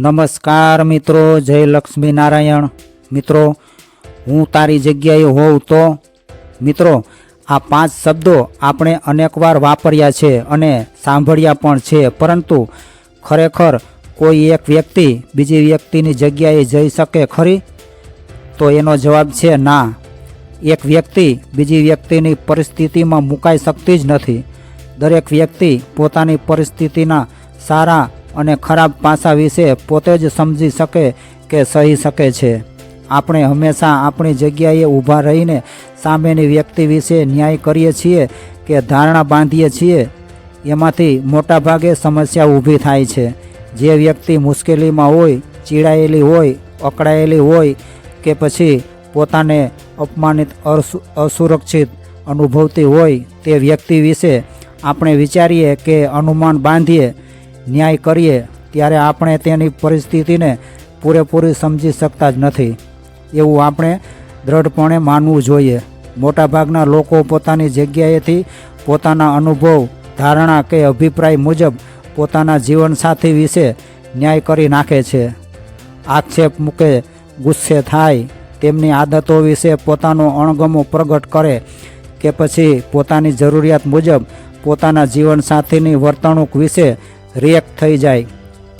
નમસ્કાર મિત્રો, જય લક્ષ્મી નારાયણ મિત્રો, હું તારી જગ્યાએ હોઉં તો, મિત્રો, આ પાંચ શબ્દો આપણે અનેકવાર વાપર્યા છે અને સાંભળ્યા પણ છે, પરંતુ ખરેખર કોઈ એક વ્યક્તિ બીજી વ્યક્તિની જગ્યાએ જઈ શકે ખરી? તો એનો જવાબ છે ના. એક વ્યક્તિ બીજી વ્યક્તિની પરિસ્થિતિમાં મુકાઈ શકતી જ નથી. દરેક વ્યક્તિ પોતાની પરિસ્થિતિના સારા અને ખરાબ પાસા વિશે પોતે જ સમજી શકે કે સહી શકે છે. આપણે હંમેશા આપણી જગ્યાએ ઊભા રહીને સામેની વ્યક્તિ વિશે ન્યાય કરીએ છીએ કે ધારણા બાંધીએ છીએ. એમાંથી મોટાભાગે સમસ્યા ઊભી થાય છે. જે વ્યક્તિ મુશ્કેલીમાં હોય, ચીડાયેલી હોય, અકળાયેલી હોય કે પછી પોતાને અપમાનિત અસુ- અસુરક્ષિત અનુભવતી હોય તે વ્યક્તિ વિશે આપણે વિચારીએ કે અનુમાન બાંધીએ ન્યાય કરીએ, ત્યારે આપણે તેની પરિસ્થિતિને પૂરેપૂરી સમજી શકતા જ નથી. એવું આપણે દ્રઢપણે માનવું જોઈએ. મોટાભાગના લોકો પોતાની જગ્યાએથી પોતાના અનુભવ, ધારણા કે અભિપ્રાય મુજબ પોતાના જીવનસાથી વિશે ન્યાય કરી નાખે છે. આક્ષેપ મૂકે, ગુસ્સે થાય, તેમની આદતો વિશે પોતાનો અણગમો પ્રગટ કરે કે પછી પોતાની જરૂરિયાત મુજબ પોતાના જીવનસાથીની વર્તણૂક વિશે રિએક્ટ થઈ જાય.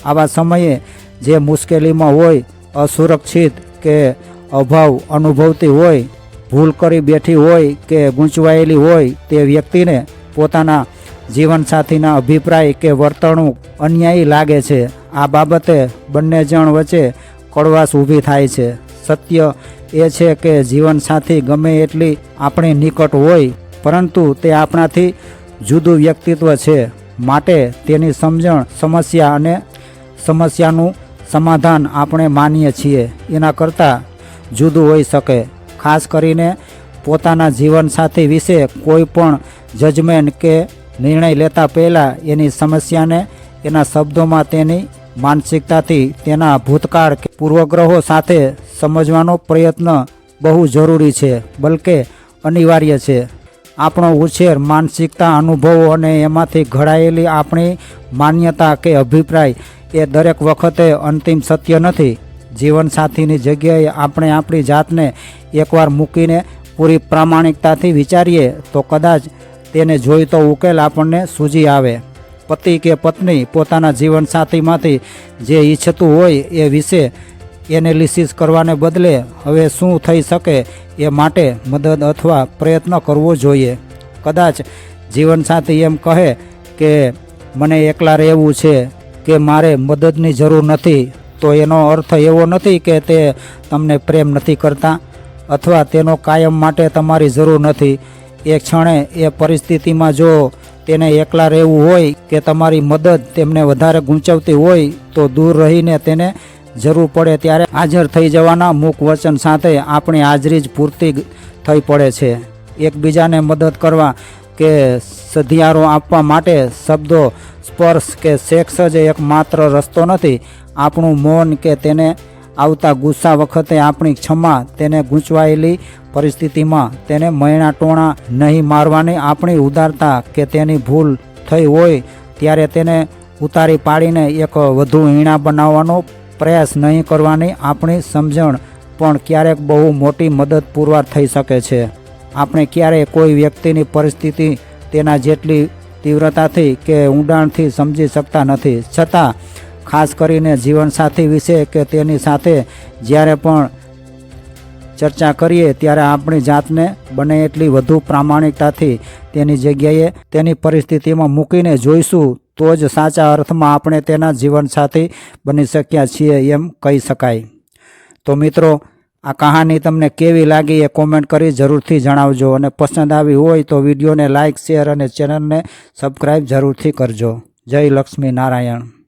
આવા સમયે જે મુશ્કેલીમાં હોય, અસુરક્ષિત કે અભાવ અનુભવતી હોય, ભૂલ કરી બેઠી હોય કે ગૂંચવાયેલી હોય, તે વ્યક્તિને પોતાના જીવનસાથીના અભિપ્રાય કે વર્તણૂક અન્યાયી લાગે છે. આ બાબતે બંને જણ વચ્ચે કડવાશ ઊભી થાય છે. સત્ય એ છે કે જીવનસાથી ગમે એટલી આપણી નિકટ હોય, પરંતુ તે આપણાથી જુદું વ્યક્તિત્વ છે. માટે તેની સમજણ, સમસ્યા અને સમસ્યાનું સમાધાન આપણે માનીએ છીએ. એના કરતાં જુદું હોઈ શકે. ખાસ કરીને પોતાના જીવનસાથી વિશે કોઈ પણ જજમેન્ટ કે નિર્ણય લેતા પહેલાં એની સમસ્યાને એના શબ્દોમાં તેની માનસિકતાથી તેના ભૂતકાળ કે પૂર્વગ્રહો સાથે સમજવાનો પ્રયત્ન બહુ જરૂરી છે, બલકે અનિવાર્ય છે. આપણો ઉછેર, માનસિકતા, અનુભવો અને એમાંથી ઘડાયેલી આપણી માન્યતા કે અભિપ્રાય એ દરેક વખતે અંતિમ સત્ય નથી. જીવનસાથીની જગ્યાએ આપણે આપણી જાતને એકવાર મૂકીને પૂરી પ્રામાણિકતાથી વિચારીએ તો કદાચ તેને જોઈતો ઉકેલ આપણને સૂજી આવે. પતિ કે પત્ની પોતાના જીવનસાથીમાંથી જે ઈચ્છતું હોય એ વિશે એનાલિસિસ કરવાને બદલે હવે શું થઈ શકે એ માટે મદદ અથવા પ્રયત્ન કરવો જોઈએ. કદાચ જીવનસાથી એમ કહે કે, મને એકલા રહેવું છે કે મારે મદદની જરૂર નથી. તો એનો અર્થ એવો નથી કે તે તમને પ્રેમ નથી કરતા અથવા તેનો કાયમ માટે તમારી જરૂર નથી. એ ક્ષણે એ પરિસ્થિતિમાં જો તેને એકલા રહેવું હોય કે તમારી મદદ તેમને વધારે ગૂંચવતી હોય તો દૂર રહીને તેને જરૂર પડે ત્યારે હાજર થઈ જવાના મૂક વચન સાથે આપણી હાજરી જ પૂરતી થઈ પડે છે. એકબીજાને મદદ કરવા કે સધિયારો આપવા માટે શબ્દો, સ્પર્શ કે સેક્સ જ એકમાત્ર રસ્તો નથી. આપણું મૌન કે તેને આવતા ગુસ્સા વખતે આપણી ક્ષમા તેને ગૂંચવાયેલી પરિસ્થિતિમાં તેને મયણા ટોણા નહીં મારવાની આપણી ઉદારતા કે તેની ભૂલ થઈ હોય ત્યારે તેને ઉતારી પાડીને એક વધુ હીણા બનાવવાનો પ્રયાસ નહીં કરવાની આપણી સમજણ પણ ક્યારેક બહુ મોટી મદદ પુરવાર થઈ શકે છે. આપણે ક્યારેય કોઈ વ્યક્તિની પરિસ્થિતિ તેના જેટલી તીવ્રતાથી કે ઊંડાણથી સમજી શકતા નથી. છતાં, ખાસ કરીને જીવનસાથી વિશે કે તેની સાથે જ્યારે પણ ચર્ચા કરીએ ત્યારે આપણી જાતને બને એટલી વધુ પ્રામાણિકતાથી તેની જગ્યાએ તેની પરિસ્થિતિમાં મૂકીને જોઈશું તો જ સાચા અર્થમાં આપણે તેના જીવનસાથી બની શક્યા છીએ એમ કહી શકાય. તો મિત્રો, આ કહાની તમને કેવી લાગી એ કોમેન્ટ કરી જરૂરથી જણાવજો અને પસંદ આવી હોય તો વિડીયોને લાઇક શેર અને ચેનલને સબસ્ક્રાઈબ જરૂરથી કરજો. જય લક્ષ્મી નારાયણ.